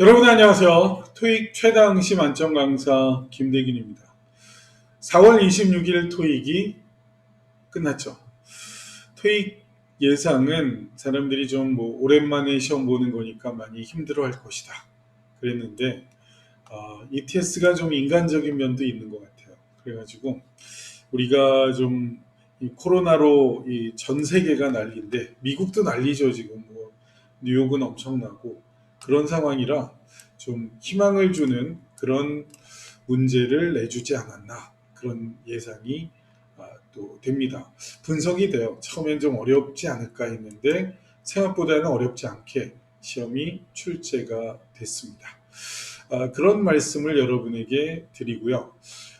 여러분 안녕하세요. 토익 최다응시 만점 강사 김대균입니다. 4월 26일 토익이 끝났죠. 토익 예상은 사람들이 좀 뭐 오랜만에 시험 보는 거니까 많이 힘들어 할 것이다. 그랬는데 어, ETS가 좀 인간적인 면도 있는 것 같아요. 그래가지고 우리가 좀 이 코로나로 이 전 세계가 난리인데 미국도 난리죠 지금 뭐 뉴욕은 엄청나고 그런 상황이라 좀 희망을 주는 그런 문제를 내주지 않았나 그런 예상이 아, 또 됩니다. 분석이 돼요. 처음엔 좀 어렵지 않을까 했는데 생각보다는 어렵지 않게 시험이 출제가 됐습니다. 아, 그런 말씀을 여러분에게 드리고요.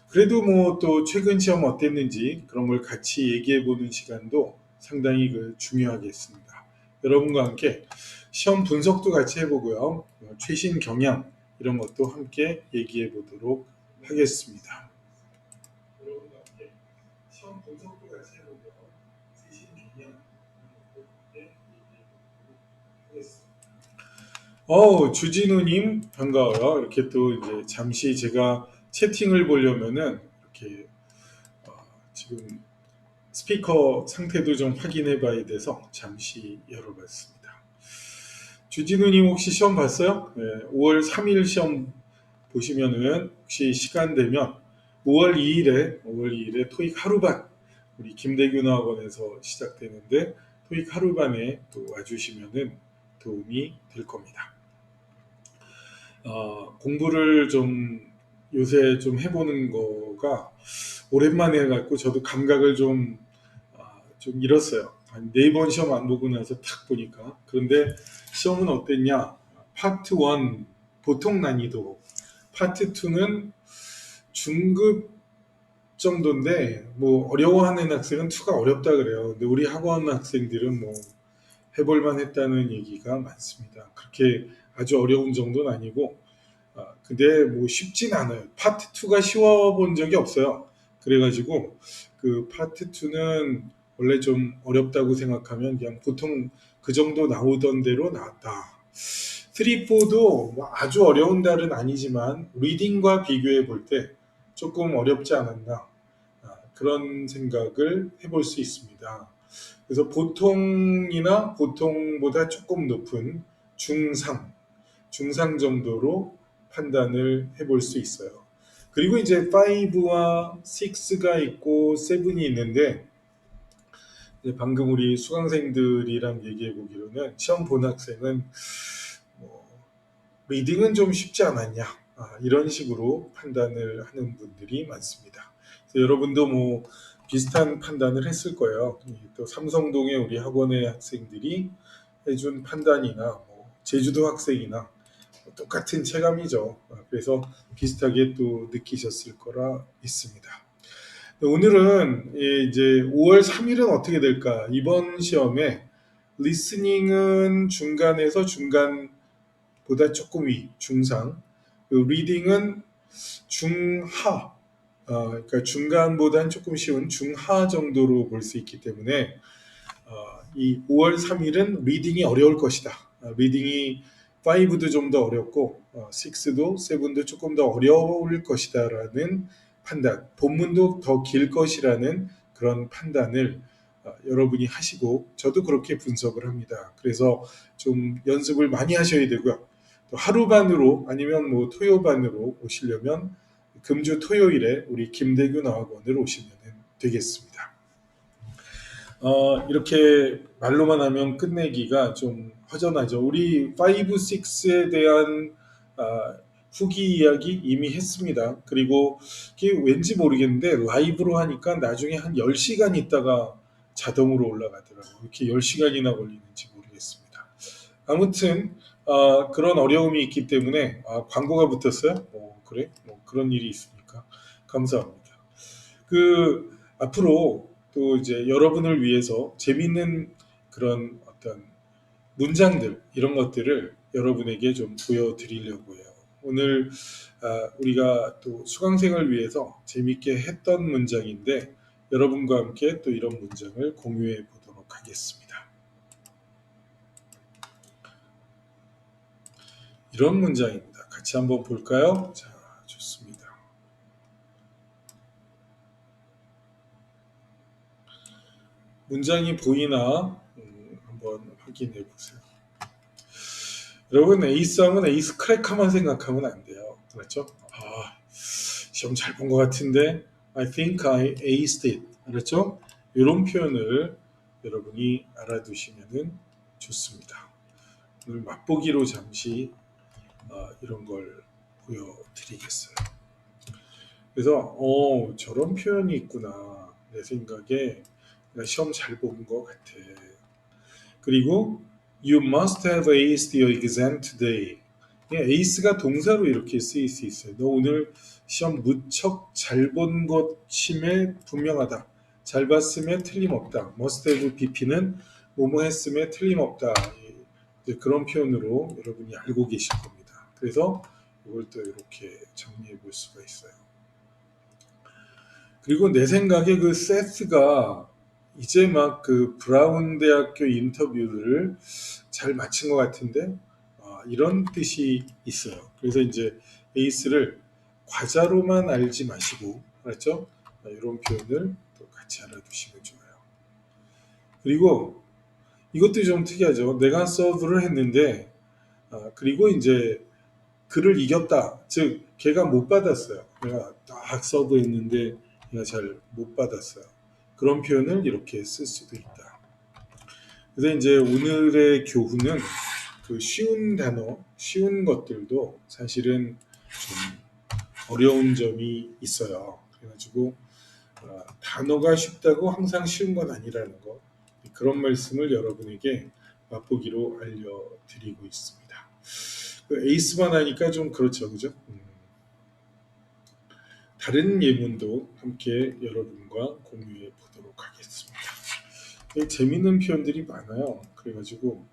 그래도 뭐 또 최근 시험 어땠는지 그런 걸 같이 얘기해 보는 시간도 상당히 그 중요하겠습니다. 여러분과 함께 시험 분석도 같이 해보고요. 어, 최신 경향 이런 것도 함께 얘기해 보도록 하겠습니다. 여러분과 함께 시험 분석도 같이 해보고요. 최신 경향 이런 것도 함께 얘기해 보도록 하겠습니다. 어, 주진우님 반가워요. 이렇게 또 이제 잠시 제가 채팅을 보려면은 이렇게 어, 지금 스피커 상태도 좀 확인해 봐야 돼서 잠시 열어봤습니다. 주진우님 혹시 시험 봤어요? 네, 5월 3일 시험 보시면은 혹시 시간 되면 5월 2일에 5월 2일에 토익 하루반 우리 김대균 학원에서 시작되는데 토익 하루반에 또 와주시면은 도움이 될 겁니다. 어, 공부를 좀 요새 좀 해보는 거가 오랜만에 해갖고 저도 감각을 좀, 아, 좀 잃었어요. 한네번 시험 안 보고 나서 탁 보니까. 그런데 시험은 어땠냐? 파트 1 보통 난이도, 파트 2는 중급 정도인데 뭐 어려워하는 학생은 2가 어렵다 그래요. 근데 우리 학원 학생들은 뭐 해볼만 했다는 얘기가 많습니다. 그렇게 아주 어려운 정도는 아니고 아, 근데 뭐 쉽진 않아요. 파트 2가 쉬워 본 적이 없어요. 그래가지고 그 파트 2는 원래 좀 어렵다고 생각하면 그냥 보통 그 정도 나오던 대로 나왔다. 3, 4도 뭐 아주 어려운 달은 아니지만 리딩과 비교해 볼 때 조금 어렵지 않았나 아, 그런 생각을 해볼 수 있습니다. 그래서 보통이나 보통보다 조금 높은 중상, 중상 정도로 판단을 해볼 수 있어요. 그리고 이제 5와 6가 있고 7이 있는데 방금 우리 수강생들이랑 얘기해 보기로는 시험 본 학생은 뭐 리딩은 좀 쉽지 않았냐 아, 이런 식으로 판단을 하는 분들이 많습니다. 여러분도 뭐 비슷한 판단을 했을 거예요. 또 삼성동의 우리 학원의 학생들이 해준 판단이나 뭐 제주도 학생이나 똑같은 체감이죠. 그래서 비슷하게 또 느끼셨을 거라 믿습니다. 오늘은 이제 5월 3일은 어떻게 될까? 이번 시험에 리스닝은 중간에서 중간보다 조금 위, 중상. 리딩은 중하, 어, 그러니까 중간보다는 조금 쉬운 중하 정도로 볼 수 있기 때문에 어, 이 5월 3일은 리딩이 어려울 것이다. 어, 리딩이 5도 좀 더 어렵고 6도 7도 조금 더 어려울 것이다라는 판단, 본문도 더 길 것이라는 그런 판단을 여러분이 하시고 저도 그렇게 분석을 합니다. 그래서 좀 연습을 많이 하셔야 되고요. 또 하루반으로 아니면 뭐 토요반으로 오시려면 금주 토요일에 우리 김대균 어학원을 오시면 되겠습니다. 어, 이렇게 말로만 하면 끝내기가 좀 허전하죠. 우리 5, 6에 대한 아, 후기 이야기 이미 했습니다. 그리고 이게 왠지 모르겠는데 라이브로 하니까 나중에 한 10시간 있다가 자동으로 올라가더라고요. 이렇게 10시간이나 걸리는지 모르겠습니다. 아무튼 아, 그런 어려움이 있기 때문에 아, 광고가 붙었어요? 뭐 그래? 뭐 그런 일이 있으니까 감사합니다. 그 앞으로 또 이제 여러분을 위해서 재밌는 그런 어떤 문장들 이런 것들을 여러분에게 좀 보여드리려고 해요. 오늘 아, 우리가 또 수강생을 위해서 재밌게 했던 문장인데 여러분과 함께 또 이런 문장을 공유해 보도록 하겠습니다. 이런 문장입니다. 같이 한번 볼까요? 자, 좋습니다. 문장이 보이나 음, 한번 확인해 보세요. 여러분 에이스하면 에이스 크래커만 생각하면 안 돼요. 그렇죠? 아, 시험 잘 본 것 같은데 I think I aced it. 알았죠? 이런 표현을 여러분이 알아두시면 좋습니다. 오늘 맛보기로 잠시 어, 이런 걸 보여드리겠어요. 그래서 어 저런 표현이 있구나 내 생각에 시험 잘 본 것 같아. 그리고 You must have aced your exam today. 예, ace가 동사로 이렇게 쓰일 수 있어요. 너 오늘 시험 무척 잘 본 것임에 분명하다. 잘 봤음에 틀림없다. must have BP는 뭐뭐 했음에 틀림없다. 예, 그런 표현으로 여러분이 알고 계실 겁니다. 그래서 이걸 또 이렇게 정리해 볼 수가 있어요. 그리고 내 생각에 그 세스가 이제 막 그 브라운 대학교 인터뷰를 잘 마친 것 같은데 아, 이런 뜻이 있어요. 그래서 이제 에이스를 과자로만 알지 마시고 알았죠? 아, 이런 표현을 또 같이 알아두시면 좋아요. 그리고 이것도 좀 특이하죠. 내가 서브를 했는데 아, 그리고 이제 그를 이겼다. 즉 걔가 못 받았어요. 내가 딱 서브했는데 걔가 잘 못 받았어요. 그런 표현을 이렇게 쓸 수도 있다. 그래서 이제 오늘의 교훈은 그 쉬운 단어, 쉬운 것들도 사실은 좀 어려운 점이 있어요. 그래가지고 어, 단어가 쉽다고 항상 쉬운 건 아니라는 거 그런 말씀을 여러분에게 맛보기로 알려드리고 있습니다. 그 에이스만 하니까 좀 그렇죠, 그죠? 음. 다른 예문도 함께 여러분과 공유해 보도록 하겠습니다. 네, 재밌는 표현들이 많아요. 그래가지고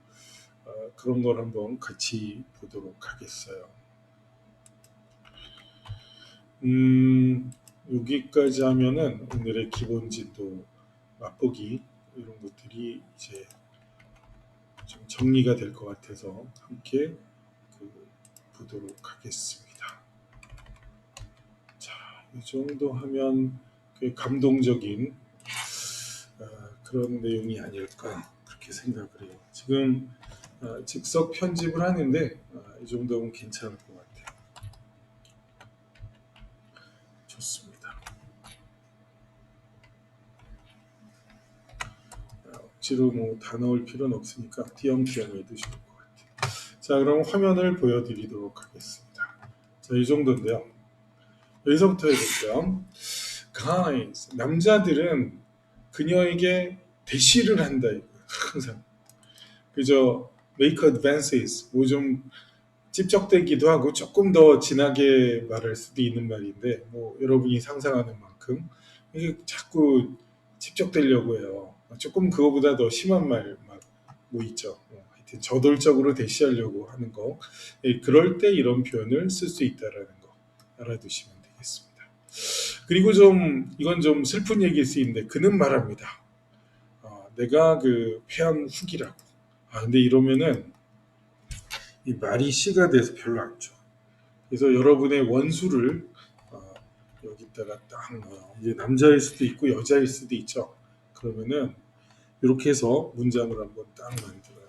어, 그런 걸 한번 같이 보도록 하겠어요. 음, 여기까지 하면은 오늘의 기본 진도 맛보기 이런 것들이 이제 좀 정리가 될 것 같아서 함께 그 보도록 하겠습니다. 자, 이 정도 하면 꽤 감동적인 어, 그런 내용이 아닐까 그렇게 생각을 해요. 지금 어, 즉석 편집을 하는데 어, 이 정도면 괜찮을 것 같아요. 좋습니다. 아, 억지로 뭐 다 넣을 필요는 없으니까 띄엄띄엄 해두시면 것 같아요. 자, 그럼 화면을 보여드리도록 하겠습니다. 자, 이 정도인데요. 여기서부터 해볼게요. Guys, 남자들은 그녀에게 대시를 한다. 항상. 그저 make advances, 뭐 좀 찝적대기도 하고 조금 더 진하게 말할 수도 있는 말인데, 뭐 여러분이 상상하는 만큼 이게 자꾸 찝적대려고 해요. 조금 그거보다 더 심한 말막뭐 있죠. 뭐 하여튼 저돌적으로 대시하려고 하는 거. 예, 그럴 때 이런 표현을 쓸 수 있다라는 거 알아두시면. 그리고 좀 이건 좀 슬픈 얘기일 수 있는데 그는 말합니다. 어, 내가 그 폐암 후기라고. 아 근데 이러면은 이 말이 시가 돼서 별로 안 좋아. 그래서 여러분의 원수를 어, 여기다가 딱 넣어요. 이제 남자일 수도 있고 여자일 수도 있죠. 그러면은 이렇게 해서 문장을 한번 딱 만들어요.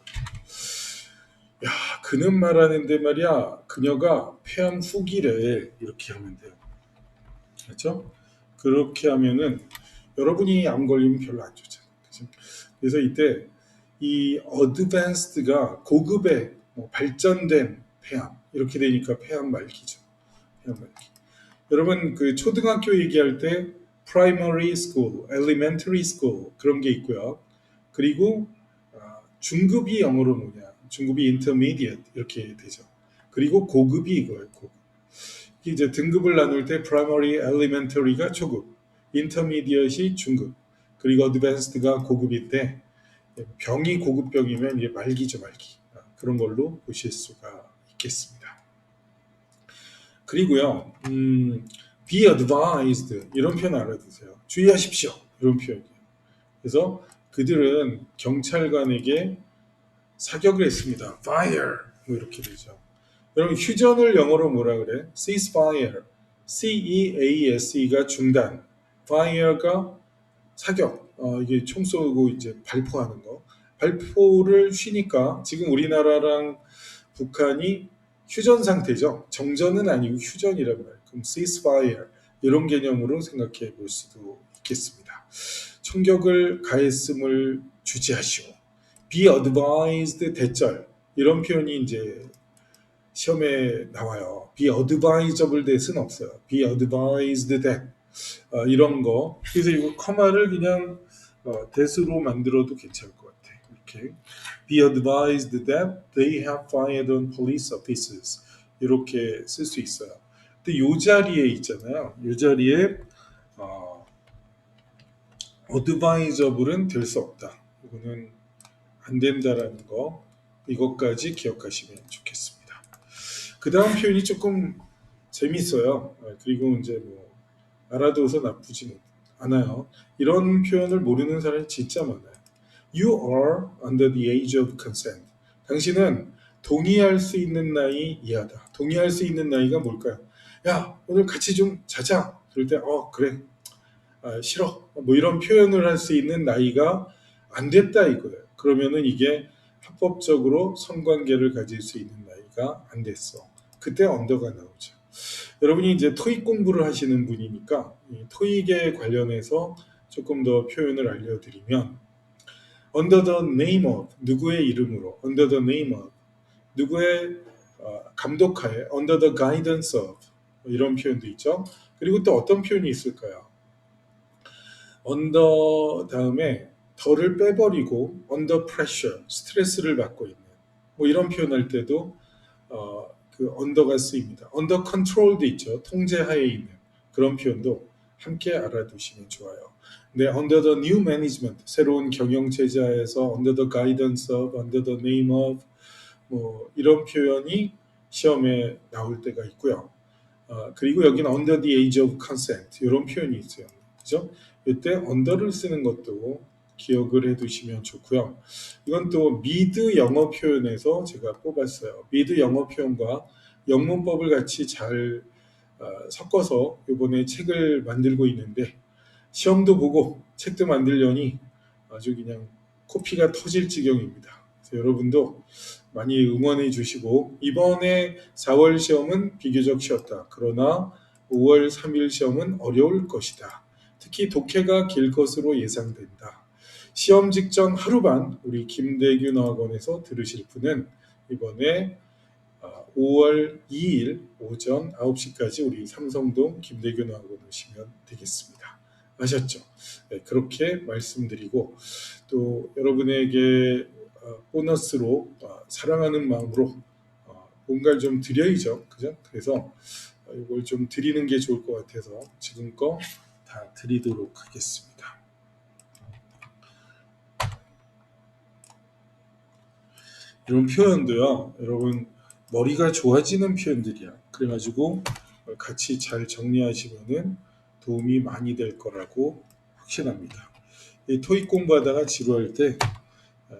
야, 그는 말하는데 말이야, 그녀가 폐암 후기래 이렇게 하면 돼요. 그렇죠? 그렇게 하면은 여러분이 암 걸리면 별로 안 좋잖아요. 그죠? 그래서 이때 이 어드밴스드가 고급의 뭐 발전된 폐암 이렇게 되니까 폐암 말기죠. 폐암 말기. 여러분 그 초등학교 얘기할 때 primary school, elementary school 그런 게 있고요. 그리고 아, 중급이 영어로 뭐냐? 중급이 intermediate 이렇게 되죠. 그리고 고급이 이거예요. 고급. 이제 등급을 나눌 때 primary, elementary가 초급, intermediate이 중급, 그리고 advanced가 고급인데 병이 고급병이면 이게 말기죠 말기 아, 그런 걸로 보실 수가 있겠습니다. 그리고요, 음, be advised 이런 표현 알아두세요. 주의하십시오 이런 표현이에요. 그래서 그들은 경찰관에게 사격을 했습니다. fire 뭐 이렇게 되죠. 여러분 휴전을 영어로 뭐라 그래? ceasefire. C-E-A-S-E가 중단, fire가 사격. 어, 이게 총 쏘고 이제 발포하는 거. 발포를 쉬니까 지금 우리나라랑 북한이 휴전 상태죠. 정전은 아니고 휴전이란 말이에요. 그럼 ceasefire 이런 개념으로 생각해 볼 수도 있겠습니다. 총격을 가했음을 주지하시오. be advised 대절 이런 표현이 이제 시험에 나와요. be advisable that은 없어요. be advised that 어, 이런 거. 그래서 이거 커마를 그냥 어, that으로 만들어도 괜찮을 것 같아. 이렇게 be advised that they have fired on police officers 이렇게 쓸 수 있어요. 근데 요 자리에 있잖아요. 요 자리에 어, advisable은 될 수 없다. 이거는 안 된다라는 거 이것까지 기억하시면 좋겠습니다. 그 다음 표현이 조금 재밌어요. 어, 그리고 이제 뭐 알아둬서 나쁘지 않아요. 이런 표현을 모르는 사람이 진짜 많아요. You are under the age of consent. 당신은 동의할 수 있는 나이 이하다. 동의할 수 있는 나이가 뭘까요? 야 오늘 같이 좀 자자. 그럴 때 어 그래 아, 싫어. 뭐 이런 표현을 할 수 있는 나이가 안 됐다 이거예요. 그러면은 이게 합법적으로 성관계를 가질 수 있는 나이가 안 됐어. 그때 언더가 나오죠. 여러분이 이제 토익 공부를 하시는 분이니까 이 토익에 관련해서 조금 더 표현을 알려드리면 under the name of 누구의 이름으로 under the name of 누구의 어, 감독하에 under the guidance of 뭐 이런 표현도 있죠. 그리고 또 어떤 표현이 있을까요? under 다음에 덜을 빼버리고 under pressure 스트레스를 받고 있는 뭐 이런 표현할 때도 어, 그 언더가 쓰입니다. 언더 컨트롤도 있죠. 통제하에 있는 그런 표현도 함께 알아두시면 좋아요. 네, under the new management 새로운 경영 체제하에서 under the guidance of, under the name of 뭐 이런 표현이 시험에 나올 때가 있고요. 어, 그리고 여기는 under the age of consent 이런 표현이 있어요. 그죠? 이때 under를 쓰는 것도 기억을 해두시면 좋고요. 이건 또 미드 영어 표현에서 제가 뽑았어요. 미드 영어 표현과 영문법을 같이 잘 어, 섞어서 이번에 책을 만들고 있는데 시험도 보고 책도 만들려니 아주 그냥 코피가 터질 지경입니다. 여러분도 많이 응원해 주시고 이번에 4월 시험은 비교적 쉬웠다. 그러나 5월 3일 시험은 어려울 것이다. 특히 독해가 길 것으로 예상된다. 시험 직전 하루반 우리 김대균 학원에서 들으실 분은 이번에 5월 2일 오전 9시까지 우리 삼성동 김대균 학원 오시면 되겠습니다. 아셨죠? 네, 그렇게 말씀드리고 또 여러분에게 어, 보너스로 어, 사랑하는 마음으로 어, 뭔가를 좀 드려야죠. 그죠? 그래서 이걸 좀 드리는 게 좋을 것 같아서 지금 거다 드리도록 하겠습니다. 이런 표현도요, 여러분 머리가 좋아지는 표현들이야. 그래가지고 같이 잘 정리하시면은 도움이 많이 될 거라고 확신합니다. 이 토익 공부하다가 지루할 때 에,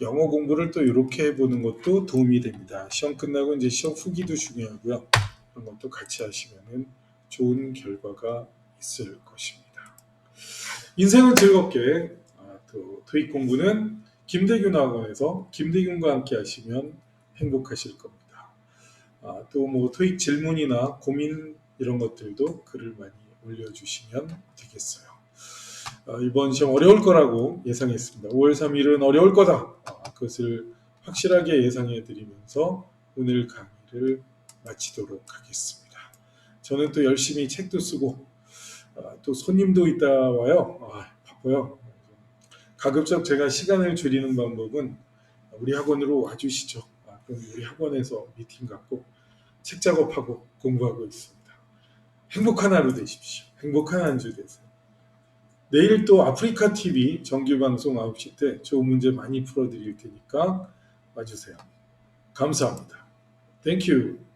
영어 공부를 또 이렇게 해보는 것도 도움이 됩니다. 시험 끝나고 이제 시험 후기도 중요하고요. 그런 것도 같이 하시면은 좋은 결과가 있을 것입니다. 인생은 즐겁게 아, 또 토익 공부는 김대균 학원에서 김대균과 함께 하시면 행복하실 겁니다. 아, 또뭐 토익 질문이나 고민 이런 것들도 글을 많이 올려주시면 되겠어요. 아, 이번 시험 어려울 거라고 예상했습니다. 5월 3일은 어려울 거다. 아, 그것을 확실하게 예상해 드리면서 오늘 강의를 마치도록 하겠습니다. 저는 또 열심히 책도 쓰고 아, 또 손님도 있다 와요. 아, 바빠요. 가급적 제가 시간을 줄이는 방법은 우리 학원으로 와주시죠. 아, 그럼 우리 학원에서 미팅 갖고 책 작업하고 공부하고 있습니다. 행복한 하루 되십시오. 행복한 한 주 되세요. 내일 또 아프리카 TV 정규 방송 9시 때 좋은 문제 많이 풀어드릴 테니까 와주세요. 감사합니다. Thank you.